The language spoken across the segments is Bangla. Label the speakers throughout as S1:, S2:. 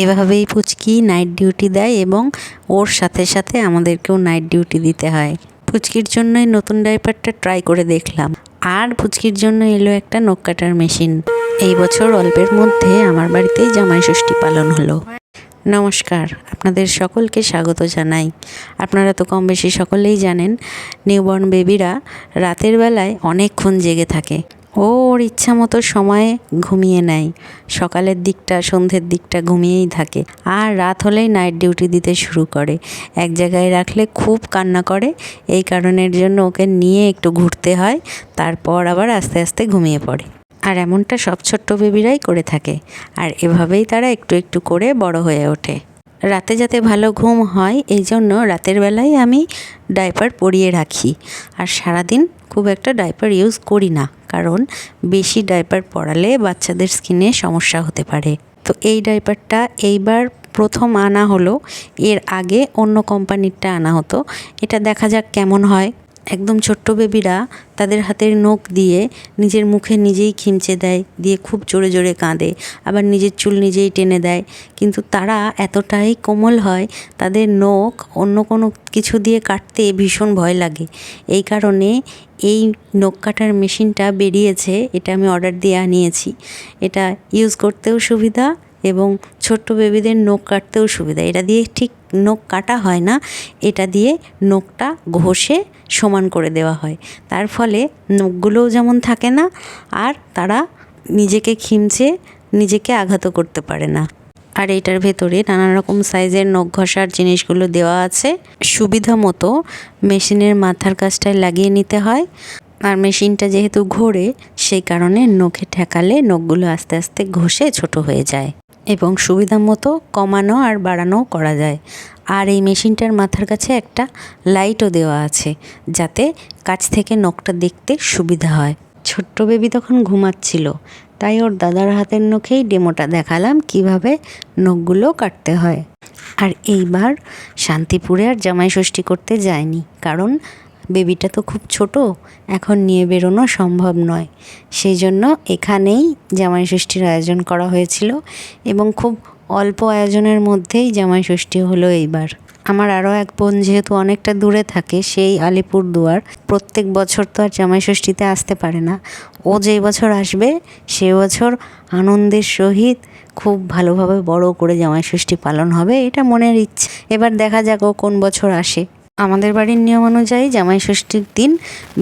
S1: এভাবেই পুচকি নাইট ডিউটি দেয় এবং ওর সাথে সাথে আমাদেরকেও নাইট ডিউটি দিতে হয়। পুচকির জন্যই নতুন ডাইপারটা ট্রাই করে দেখলাম। আর পুচকির জন্য এলো একটা নখ কাটার মেশিন এই বছর অল্পের মধ্যে আমার বাড়িতেই জামাই ষষ্ঠী পালন হলো। নমস্কার, আপনাদের সকলকে স্বাগত জানাই। আপনারা তো কম বেশি সকলেই জানেন নিউবর্ন বেবিরা রাতের বেলায় অনেকক্ষণ জেগে থাকে। ওর ইচ্ছা মতো সময়ে ঘুমিয়ে নেয়। সকালের দিকটা, সন্ধ্যের দিকটা ঘুমিয়েই থাকে। আর রাত হলেই নাইট ডিউটি দিতে শুরু করে। এক জায়গায় রাখলে খুব কান্না করে। এই কারণের জন্য ওকে নিয়ে একটু ঘুরতে হয়। তারপর আবার আস্তে আস্তে ঘুমিয়ে পড়ে। আর এমনটা সব ছোট্ট বেবিরাই করে থাকে। আর এভাবেই তারা একটু একটু করে বড় হয়ে ওঠে। রাতে যাতে ভালো ঘুম হয়, এই জন্য রাতের বেলায় আমি ডাইপার পরিয়ে রাখি। আর সারাদিন খুব একটা ডাইপার ইউজ করি না। কারণ বেশি ডাইপার পরালে বাচ্চাদের স্কিনে সমস্যা হতে পারে। তো এই ডাইপারটা এইবার প্রথম আনা হলো, এর আগে অন্য কোম্পানিরটা আনা হতো। এটা দেখা যাক কেমন হয়। একদম ছোট্ট বেবিরা তাদের হাতের নখ দিয়ে নিজের মুখে নিজেই খিমচে দেয়, দিয়ে খুব জোরে জোরে কাঁদে, আবার নিজের চুল নিজেই টেনে দেয়। কিন্তু তারা এতটাই কোমল হয়, তাদের নখ অন্য কোনো কিছু দিয়ে কাটতে ভীষণ ভয় লাগে। এই কারণে এই নখ কাটার মেশিনটা বেরিয়েছে, এটা আমি অর্ডার দিয়ে আনিয়েছি। এটা ইউজ করতেও সুবিধা এবং ছোট্ট বেবিদের নখ কাটতেও সুবিধা। এটা দিয়ে ঠিক নখ কাটা হয় না, এটা দিয়ে নখটা ঘষে সমান করে দেওয়া হয়। তার ফলে নখগুলোও যেমন থাকে না, আর তারা নিজেকে খিমচে নিজেকে আঘাতও করতে পারে না। আর এটার ভেতরে নানা রকম সাইজের নখ ঘষার জিনিসগুলো দেওয়া আছে। সুবিধা মতো মেশিনের মাথার কাজটায় লাগিয়ে নিতে হয়। আর মেশিনটা যেহেতু ঘোরে, সেই কারণে নখে ঠেকালে নখগুলো আস্তে আস্তে ঘষে ছোট হয়ে যায়। এবং সুবিধা মতো কমানো আর বাড়ানোও করা যায়। আর এই মেশিনটার মাথার কাছে একটা লাইটও দেওয়া আছে, যাতে কাছ থেকে নখটা দেখতে সুবিধা হয়। ছোট্ট বেবি তখন ঘুমাচ্ছিল, তাই ওর দাদার হাতের নখেই ডেমোটা দেখালাম কীভাবে নখগুলো কাটতে হয়। আর এইবার শান্তিপুরে আর জামাই ষষ্ঠী করতে যায়নি, কারণ বেবিটা তো খুব ছোট, এখন নিয়ে বেরোনো সম্ভব নয়। সেই জন্য এখানেই জামাই ষষ্ঠীর আয়োজন করা হয়েছিল এবং খুব অল্প আয়োজনের মধ্যেই জামাই ষষ্ঠী হলো এইবার। আমার আরও এক বোন যেহেতু অনেকটা দূরে থাকে, সেই আলিপুর দুয়ার প্রত্যেক বছর তো আর জামাই ষষ্ঠীতে আসতে পারে না। ও যেই বছর আসবে, সে বছর আনন্দের সহিত খুব ভালোভাবে বড় করে জামাই ষষ্ঠী পালন হবে, এটা মনের ইচ্ছে। এবার দেখা যাক ও কোন বছর আসে। আমাদের বাড়ির নিয়ম অনুযায়ী জামাই ষষ্ঠীর দিন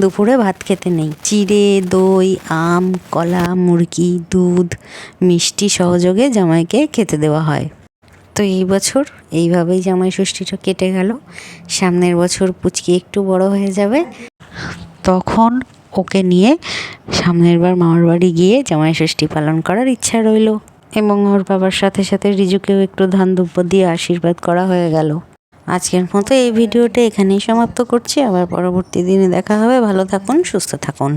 S1: দুপুরে ভাত খেতে নেই। চিড়ে, দই, আম, কলা, মুরগি, দুধ, মিষ্টি সহযোগে জামাইকে খেতে দেওয়া হয়। তো এই বছর এইভাবেই জামাই ষষ্ঠীটা কেটে গেল। সামনের বছর পুচকি একটু বড় হয়ে যাবে। তখন ওকে নিয়ে সামনের বার মামার বাড়ি গিয়ে জামাই ষষ্ঠী পালন করার ইচ্ছা রইল এবং ওর বাবার সাথে সাথে রিজুকেও একটু ধান দুব্য দিয়ে আশীর্বাদ করা হয়ে গেল। আজকের মতো এই ভিডিওটা এখানেই সমাপ্ত করছি। আবার পরবর্তী দিনে দেখা হবে। ভালো থাকুন, সুস্থ থাকুন।